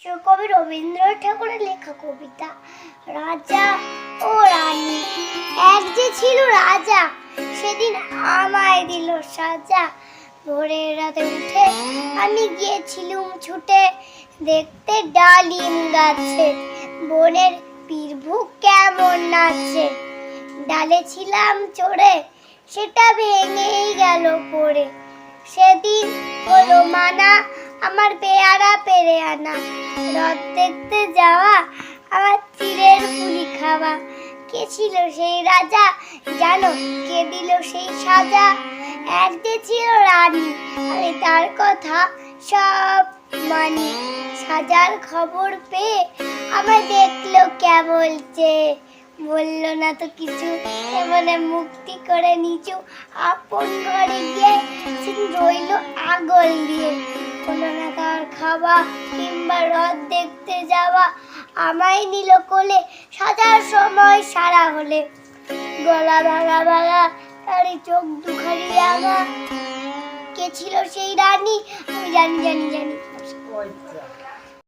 কবি রবীন্দ্র ঠাকুরের লেখা কবিতা। রাজা ও রানী, এক যে ছিল রাজা, সেদিন আমায় দিল সাজা। ভোরের রাতে উঠে আমি গিয়েছিলুম ছুটে, দেখতে ডালিম গাছে। বনের পীরভু কেমন নাচছে ডালে ছিলাম চড়ে, সেটা ভেঙেই গেল পড়ে। সেদিন হলো মানা আমার পেয়ারা পেরে আনা। রথ দেখতে যাওয়া, আমার তীরের পুলি খাওয়া। কে ছিল সেই রাজা? জানো, কে দিল সেই সাজা? এক যে ছিল রানী আমি তার কথা সব মানি। সাজার খবর পেয়ে আমায় দেখল কেবল চেয়ে বলল, না তো কিছু এমনে মুক্তি করে নিচু, আপন ঘরে গিয়ে রইল আগল দিয়ে। কোনো না তার খাওয়া কিংবা রথ দেখতে যাওয়া আমায় নিল কোলে, সাজার সময় সারা হলে। গলা ভাঙা ভাঙা, তারই চোখ দুখানি রাঙা। কে ছিল সেই রানী? আমি জানি জানি জানি।